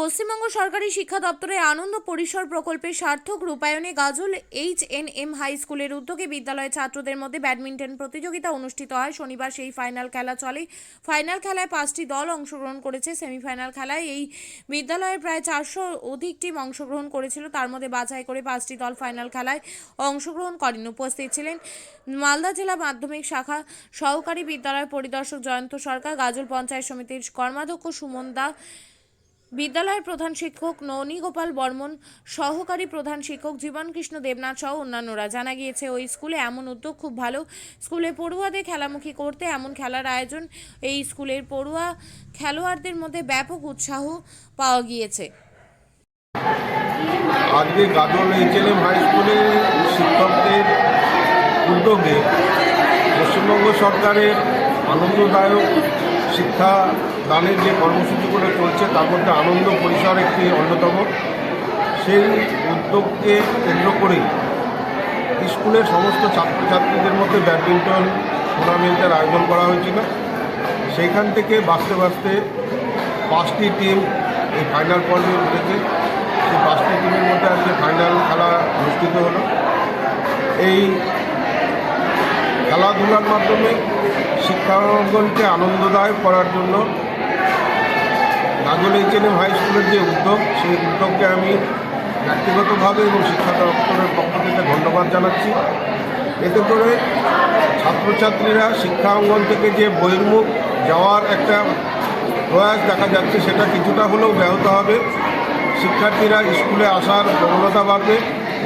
পশ্চিমবঙ্গ সরকারি শিক্ষা দপ্তরের আনন্দ পরিসর প্রকল্পের সার্থক রূপায়ণে গাজল এইচ এন এম হাই স্কুলের উদ্যোগে বিদ্যালয়ের ছাত্রদের মধ্যে ব্যাডমিন্টন প্রতিযোগিতা অনুষ্ঠিত হয়। শনিবার সেই ফাইনাল খেলা চলে। ফাইনাল খেলায় পাঁচটি দল অংশগ্রহণ করেছে। সেমিফাইনাল খেলায় এই বিদ্যালয়ের প্রায় চারশো অধিক টিম অংশগ্রহণ করেছিল। তার মধ্যে বাছাই করে পাঁচটি দল ফাইনাল খেলায় অংশগ্রহণ করেন। উপস্থিত ছিলেন মালদা জেলা মাধ্যমিক শাখা সহকারী বিদ্যালয় পরিদর্শক জয়ন্ত সরকার, গাজল পঞ্চায়েত সমিতির কর্মাধ্যক্ষ সুমন দা বিদ্যালয়ের প্রধান শিক্ষক ননী গোপাল বর্মন, সহকারী প্রধান শিক্ষক জীবন কৃষ্ণ দেবনাথ সহ অন্যান্যরা। জানা গিয়েছে, ওই স্কুলে এমন উদ্যোগ খুব ভালো। স্কুলে পড়ুয়াদের খেলামুখী করতে এমন খেলার আয়োজন। এই স্কুলের পড়ুয়া খেলোয়াড়দের মধ্যে ব্যাপক উৎসাহ পাওয়া গিয়েছে। আজকে গাজল এইচএলএম হাই স্কুলে শিক্ষকদের উদ্যোগে পশ্চিমবঙ্গ সরকারের আনন্দদায়ক শিক্ষা দানের যে কর্মসূচিগুলো চলছে, তার মধ্যে আনন্দ পরিসর একটি অন্যতম। সেই উদ্যোগকে কেন্দ্র করেই স্কুলের সমস্ত ছাত্রছাত্রীদের মধ্যে ব্যাডমিন্টন টুর্নামেন্টের আয়োজন করা হয়েছিল। সেইখান থেকে বাঁচতে বাঁচতে পাঁচটি টিম এই ফাইনাল পর্বে উঠেছে। সেই পাঁচটি টিমের মধ্যে আজকে ফাইনাল খেলা অনুষ্ঠিত হলো। এই খেলাধুলার মাধ্যমে শিক্ষাঙ্গনকে আনন্দদায়ক করার জন্য গাজল এইচএনএম হাই স্কুলের যে উদ্যোগ, সেই উদ্যোগকে আমি ব্যক্তিগতভাবে এবং শিক্ষা দপ্তরের পক্ষ থেকে ধন্যবাদ জানাচ্ছি। এতে করে ছাত্রছাত্রীরা শিক্ষা অঙ্গন থেকে যে বহির্মুখ যাওয়ার একটা প্রয়াস দেখা যাচ্ছে, সেটা কিছুটা হলেও ব্যাহত হবে। শিক্ষার্থীরা স্কুলে আসার প্রবণতা বাড়বে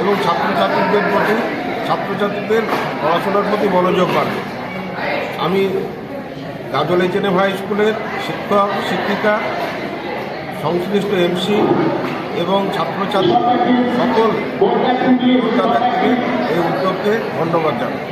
এবং ছাত্রছাত্রীদের প্রতি, ছাত্রছাত্রীদের পড়াশোনার প্রতি মনোযোগ বাড়বে। আমি গাজল এইচএনএম হাই স্কুলের শিক্ষক, শিক্ষিকা সংশ্লিষ্ট এমসি এবং ছাত্রছাত্রী সকল এই উদ্যোগকে ধন্যবাদ জানাই।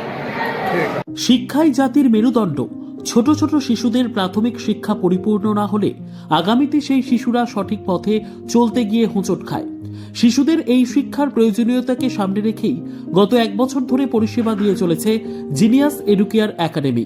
শিক্ষাই জাতির মেরুদণ্ড। ছোট ছোট শিশুদের প্রাথমিক শিক্ষা পরিপূর্ণ না হলে আগামীতে সেই শিশুরা সঠিক পথে চলতে গিয়ে হোঁচট খায়। শিশুদের এই শিক্ষার প্রয়োজনীয়তাকে সামনে রেখেই গত এক বছর ধরে পরিষেবা দিয়ে চলেছে জিনিয়াস এডুকেয়ার একাডেমি।